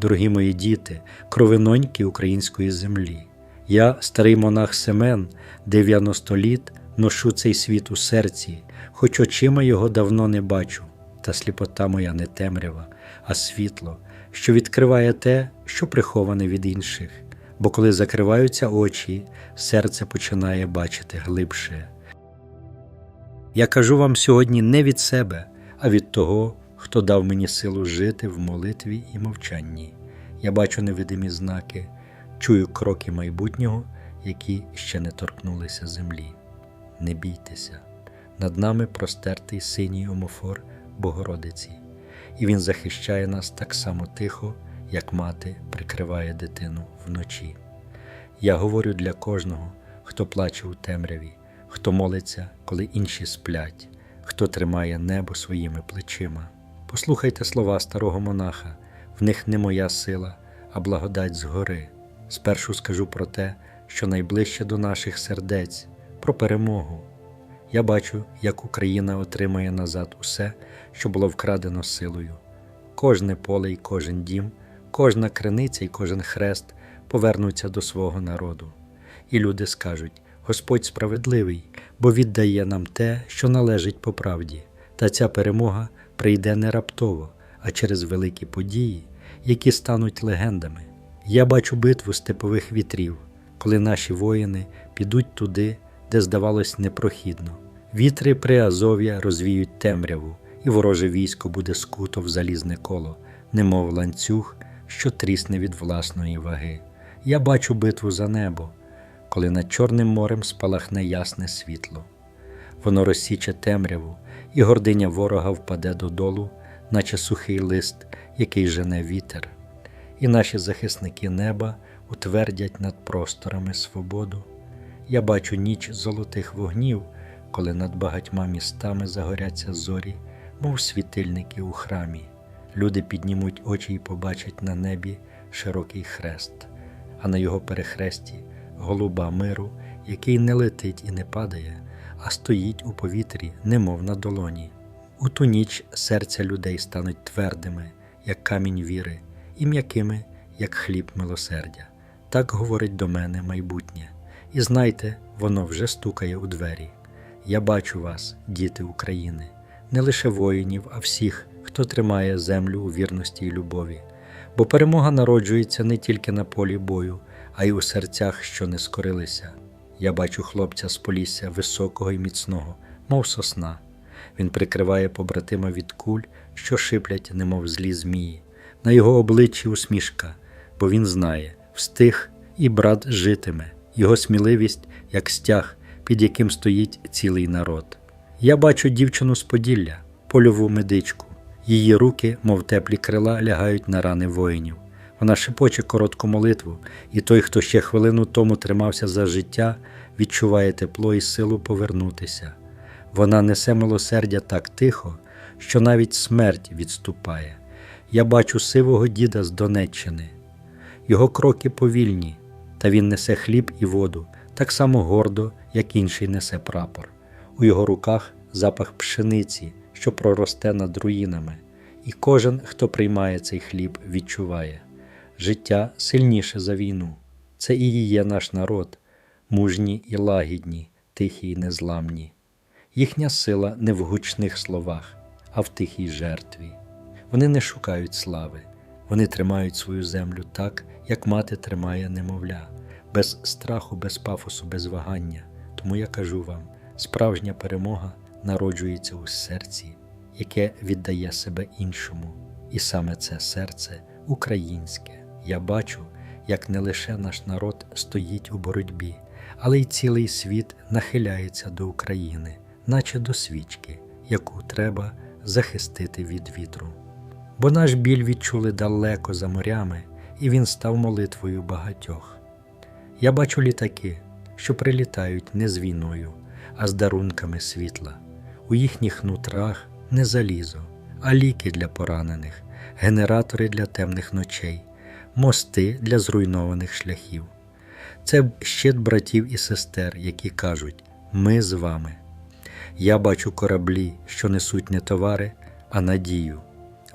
дорогі мої діти, кровиноньки української землі. Я, старий монах Семен, 90 літ, ношу цей світ у серці, хоч очима його давно не бачу, та сліпота моя не темрява, а світло, що відкриває те, що приховане від інших. Бо коли закриваються очі, серце починає бачити глибше. Я кажу вам сьогодні не від себе, а від того, хто дав мені силу жити в молитві і мовчанні. Я бачу невидимі знаки, чую кроки майбутнього, які ще не торкнулися землі. Не бійтеся, над нами простертий синій омофор Богородиці, і Він захищає нас так само тихо, як мати прикриває дитину вночі. Я говорю для кожного, хто плаче у темряві, хто молиться, коли інші сплять, хто тримає небо своїми плечима. Послухайте слова старого монаха, в них не моя сила, а благодать згори. Спершу скажу про те, що найближче до наших сердець, про перемогу. Я бачу, як Україна отримає назад усе, що було вкрадено силою. Кожне поле і кожен дім, кожна криниця і кожен хрест повернуться до свого народу. І люди скажуть: Господь справедливий, бо віддає нам те, що належить по правді, та ця перемога прийде не раптово, а через великі події, які стануть легендами. Я бачу битву степових вітрів, коли наші воїни підуть туди, де здавалось непрохідно. Вітри Приазов'я розвіють темряву, і вороже військо буде скуто в залізне коло, немов ланцюг, що трісне від власної ваги. Я бачу битву за небо, коли над Чорним морем спалахне ясне світло. Воно розсіче темряву, і гординя ворога впаде додолу, наче сухий лист, який жене вітер. І наші захисники неба утвердять над просторами свободу. Я бачу ніч золотих вогнів, коли над багатьма містами загоряться зорі, мов світильники у храмі. Люди піднімуть очі і побачать на небі широкий хрест, а на його перехресті голуба миру, який не летить і не падає, а стоїть у повітрі, немов на долоні. У ту ніч серця людей стануть твердими, як камінь віри, і м'якими, як хліб милосердя. Так говорить до мене майбутнє. І знайте, воно вже стукає у двері. Я бачу вас, діти України, не лише воїнів, а всіх, хто тримає землю у вірності і любові. Бо перемога народжується не тільки на полі бою, а й у серцях, що не скорилися. Я бачу хлопця з полісся високого і міцного, мов сосна. Він прикриває побратима від куль, що шиплять, немов злі змії. На його обличчі усмішка, бо він знає, встиг і брат житиме, його сміливість, як стяг, під яким стоїть цілий народ. Я бачу дівчину з Поділля, польову медичку. Її руки, мов теплі крила, лягають на рани воїнів. Вона шепоче коротку молитву, і той, хто ще хвилину тому тримався за життя, відчуває тепло і силу повернутися. Вона несе милосердя так тихо, що навіть смерть відступає. Я бачу сивого діда з Донеччини. Його кроки повільні, та він несе хліб і воду, так само гордо, як інший несе прапор. У його руках запах пшениці, що проросте над руїнами, і кожен, хто приймає цей хліб, відчуває життя сильніше за війну. Це і є наш народ, мужні і лагідні, тихі й незламні. Їхня сила не в гучних словах, а в тихій жертві. Вони не шукають слави, вони тримають свою землю так, як мати тримає немовля, без страху, без пафосу, без вагання. Тому я кажу вам: справжня перемога народжується у серці, яке віддає себе іншому. І саме це серце українське. Я бачу, як не лише наш народ стоїть у боротьбі, але й цілий світ нахиляється до України, наче до свічки, яку треба захистити від вітру. Бо наш біль відчули далеко за морями, і він став молитвою багатьох. Я бачу літаки, що прилітають не з війною, а з дарунками світла. У їхніх нутрах не залізо, а ліки для поранених, генератори для темних ночей, мости для зруйнованих шляхів. Це щит братів і сестер, які кажуть: Ми з вами. Я бачу кораблі, що несуть не товари, а надію.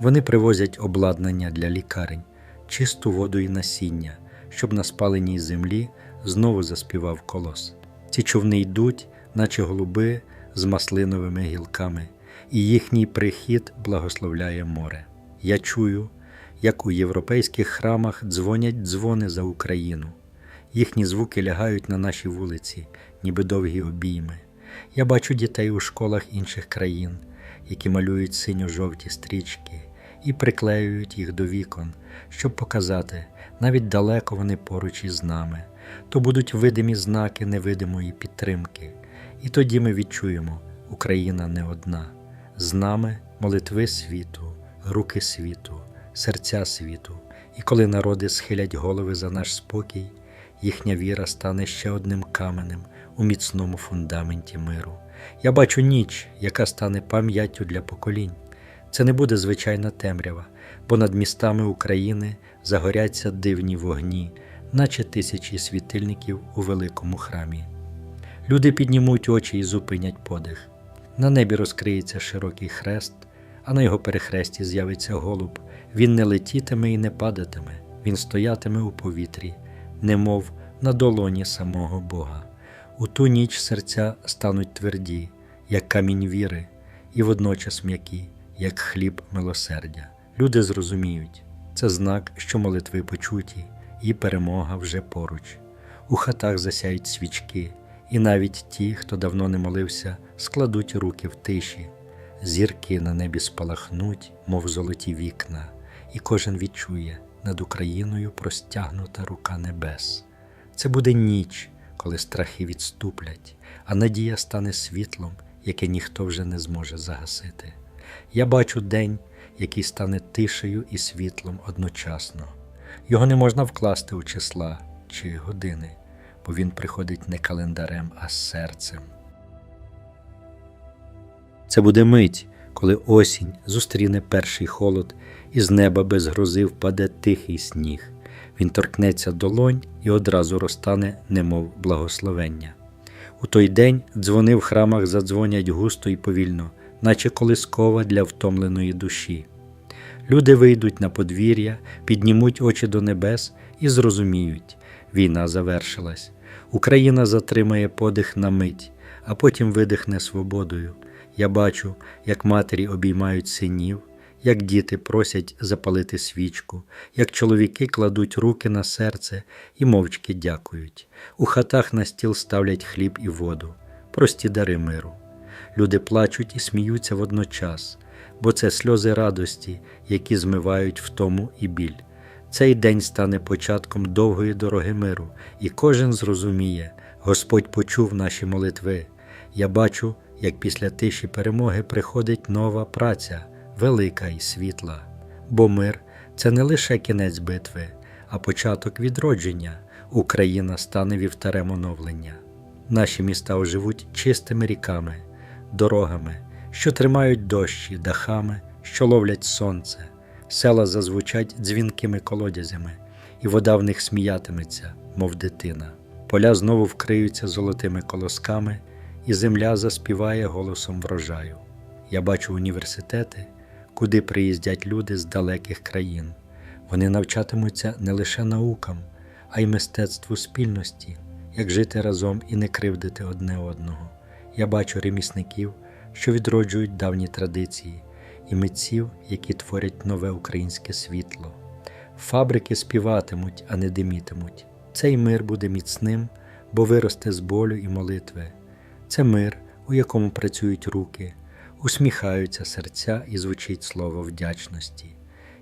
Вони привозять обладнання для лікарень, чисту воду і насіння, щоб на спаленій землі знову заспівав колос. Ці човни йдуть, наче голуби з маслиновими гілками, і їхній прихід благословляє море. Я чую, як у європейських храмах дзвонять дзвони за Україну. Їхні звуки лягають на наші вулиці, ніби довгі обійми. Я бачу дітей у школах інших країн, які малюють синьо-жовті стрічки і приклеюють їх до вікон, щоб показати, навіть далеко вони поруч із нами, то будуть видимі знаки невидимої підтримки. І тоді ми відчуємо, Україна не одна. З нами молитви світу, руки світу, серця світу. І коли народи схилять голови за наш спокій, їхня віра стане ще одним каменем у міцному фундаменті миру. Я бачу ніч, яка стане пам'яттю для поколінь. Це не буде звичайна темрява, бо над містами України загоряться дивні вогні, наче тисячі світильників у великому храмі. Люди піднімуть очі і зупинять подих. На небі розкриється широкий хрест, а на його перехресті з'явиться голуб. Він не летітиме і не падатиме, він стоятиме у повітрі, немов на долоні самого Бога. У ту ніч серця стануть тверді, як камінь віри, і водночас м'які, як хліб милосердя. Люди зрозуміють, це знак, що молитви почуті, і перемога вже поруч. У хатах засяють свічки, і навіть ті, хто давно не молився, складуть руки в тиші. Зірки на небі спалахнуть, мов золоті вікна, і кожен відчує над Україною простягнута рука небес. Це буде ніч, коли страхи відступлять, а надія стане світлом, яке ніхто вже не зможе загасити. Я бачу день, який стане тишею і світлом одночасно. Його не можна вкласти у числа чи години, бо він приходить не календарем, а серцем. Це буде мить, коли осінь зустріне перший холод, і з неба без грози впаде тихий сніг. Він торкнеться долонь і одразу розтане, немов благословення. У той день дзвони в храмах задзвонять густо і повільно, наче колискова для втомленої душі. Люди вийдуть на подвір'я, піднімуть очі до небес і зрозуміють, війна завершилась. Україна затримає подих на мить, а потім видихне свободою. Я бачу, як матері обіймають синів, як діти просять запалити свічку, як чоловіки кладуть руки на серце і мовчки дякують. У хатах на стіл ставлять хліб і воду, прості дари миру. Люди плачуть і сміються водночас, бо це сльози радості, які змивають втому і біль. Цей день стане початком довгої дороги миру, і кожен зрозуміє, Господь почув наші молитви. Я бачу, як після тиші перемоги приходить нова праця, велика і світла. Бо мир це не лише кінець битви, а початок відродження. Україна стане вівтарем оновлення. Наші міста оживуть чистими ріками, дорогами, що тримають дощі, дахами, що ловлять сонце, села зазвучать дзвінкими колодязями, і вода в них сміятиметься, мов дитина. Поля знову вкриються золотими колосками, і земля заспіває голосом врожаю. Я бачу університети, куди приїздять люди з далеких країн. Вони навчатимуться не лише наукам, а й мистецтву спільності, як жити разом і не кривдити одне одного. Я бачу ремісників, що відроджують давні традиції, і митців, які творять нове українське світло. Фабрики співатимуть, а не димітимуть. Цей мир буде міцним, бо виросте з болю і молитви. Це мир, у якому працюють руки, усміхаються серця і звучить слово вдячності.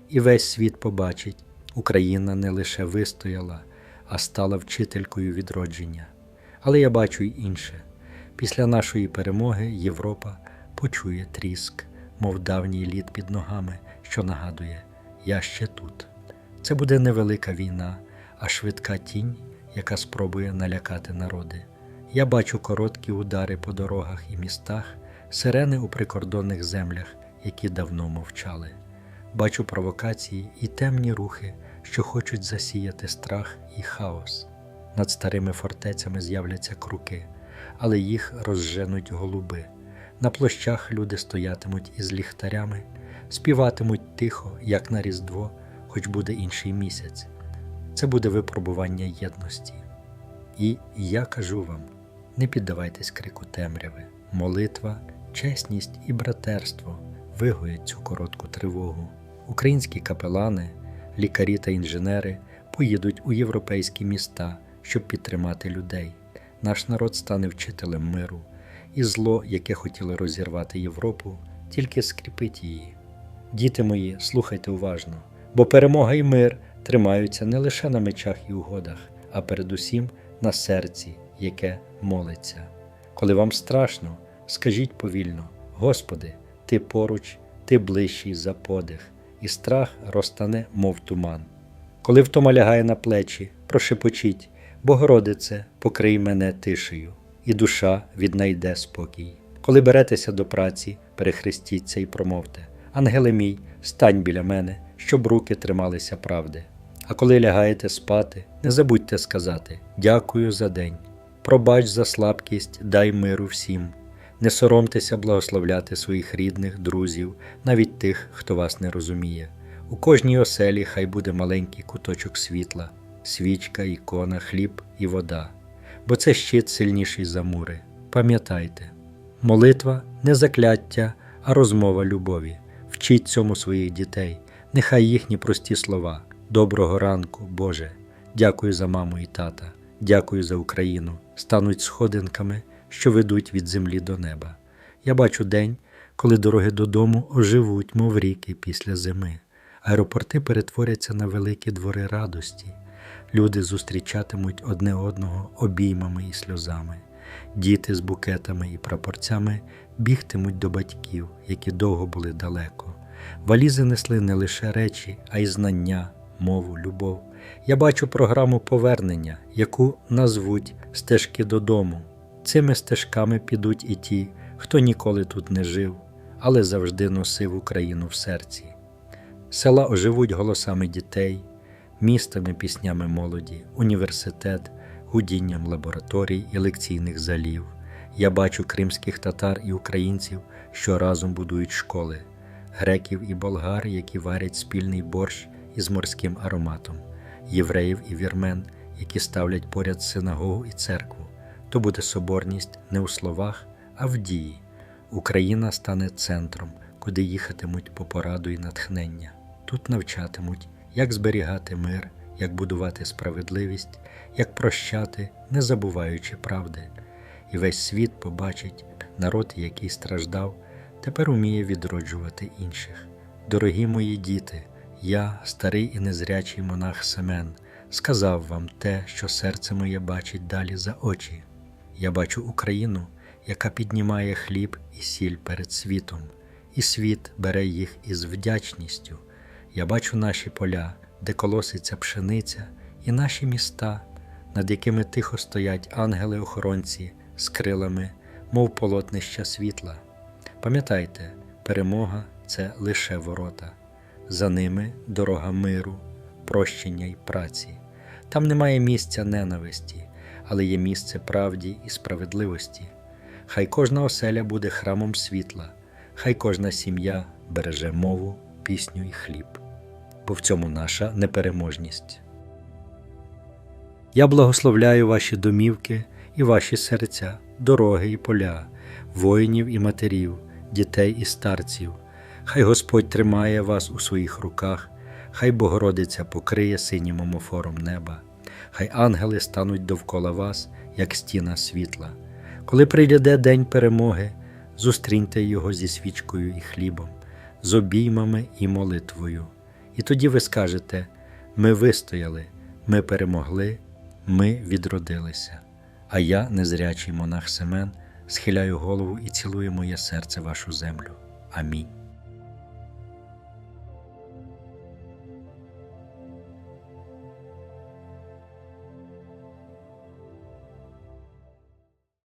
І весь світ побачить, Україна не лише вистояла, а стала вчителькою відродження. Але я бачу й інше. Після нашої перемоги Європа почує тріск, мов давній лід під ногами, що нагадує, я ще тут. Це буде невелика війна, а швидка тінь, яка спробує налякати народи. Я бачу короткі удари по дорогах і містах, сирени у прикордонних землях, які давно мовчали. Бачу провокації і темні рухи, що хочуть засіяти страх і хаос. Над старими фортецями з'являться круки, але їх розженуть голуби. На площах люди стоятимуть із ліхтарями, співатимуть тихо, як на Різдво, хоч буде інший місяць. Це буде випробування єдності. І я кажу вам: не піддавайтесь крику темряви, молитва, чесність і братерство вигоять цю коротку тривогу. Українські капелани, лікарі та інженери поїдуть у європейські міста, щоб підтримати людей. Наш народ стане вчителем миру, і зло, яке хотіло розірвати Європу, тільки скріпить її. Діти мої, слухайте уважно, бо перемога і мир тримаються не лише на мечах і угодах, а передусім на серці, яке молиться. Коли вам страшно, скажіть повільно: Господи, Ти поруч, Ти ближчий за подих, і страх розтане, мов туман. Коли втома лягає на плечі, прошепочіть, Богородице, покрий мене тишею, і душа віднайде спокій. Коли беретеся до праці, перехрестіться і промовте: Ангеле мій, стань біля мене, щоб руки трималися правди. А коли лягаєте спати, не забудьте сказати Дякую за день, пробач за слабкість, дай миру всім. Не соромтеся благословляти своїх рідних, друзів, навіть тих, хто вас не розуміє. У кожній оселі хай буде маленький куточок світла, свічка, ікона, хліб і вода, бо це щит сильніший за мури. Пам'ятайте, молитва не закляття, а розмова любові. Вчіть цьому своїх дітей, нехай їхні прості слова. Доброго ранку, Боже, дякую за маму і тата, дякую за Україну, стануть сходинками, що ведуть від землі до неба. Я бачу день, коли дороги додому оживуть, мов ріки після зими. Аеропорти перетворяться на великі двори радості. Люди зустрічатимуть одне одного обіймами і сльозами. Діти з букетами і прапорцями бігтимуть до батьків, які довго були далеко. Валізи несли не лише речі, а й знання, мову, любов. Я бачу програму повернення, яку назвуть стежки додому. Цими стежками підуть і ті, хто ніколи тут не жив, але завжди носив Україну в серці. Села оживуть голосами дітей, містами піснями молоді, університет, гудінням лабораторій і лекційних залів. Я бачу кримських татар і українців, що разом будують школи, греків і болгар, які варять спільний борщ із морським ароматом, євреїв і вірмен, які ставлять поряд синагогу і церкву. То буде соборність не у словах, а в дії. Україна стане центром, куди їхатимуть по пораду і натхнення. Тут навчатимуть, як зберігати мир, як будувати справедливість, як прощати, не забуваючи правди. І весь світ побачить народ, який страждав, тепер уміє відроджувати інших. Дорогі мої діти, я, старий і незрячий монах Семен, сказав вам те, що серце моє бачить далі за очі. Я бачу Україну, яка піднімає хліб і сіль перед світом, і світ бере їх із вдячністю. Я бачу наші поля, де колоситься пшениця, і наші міста, над якими тихо стоять ангели-охоронці з крилами, мов полотнища світла. Пам'ятайте, перемога це лише ворота, за ними дорога миру, прощення й праці. Там немає місця ненависті, але є місце правді і справедливості. Хай кожна оселя буде храмом світла, хай кожна сім'я береже мову, пісню і хліб, бо в цьому наша непереможність. Я благословляю ваші домівки і ваші серця, дороги і поля, воїнів і матерів, дітей і старців. Хай Господь тримає вас у своїх руках, хай Богородиця покриє синім омофором неба, хай ангели стануть довкола вас, як стіна світла. Коли прийде день перемоги, зустріньте його зі свічкою і хлібом, з обіймами і молитвою. І тоді ви скажете: ми вистояли, ми перемогли, ми відродилися. А я, незрячий монах Семен, схиляю голову і цілую моє серце вашу землю. Амінь.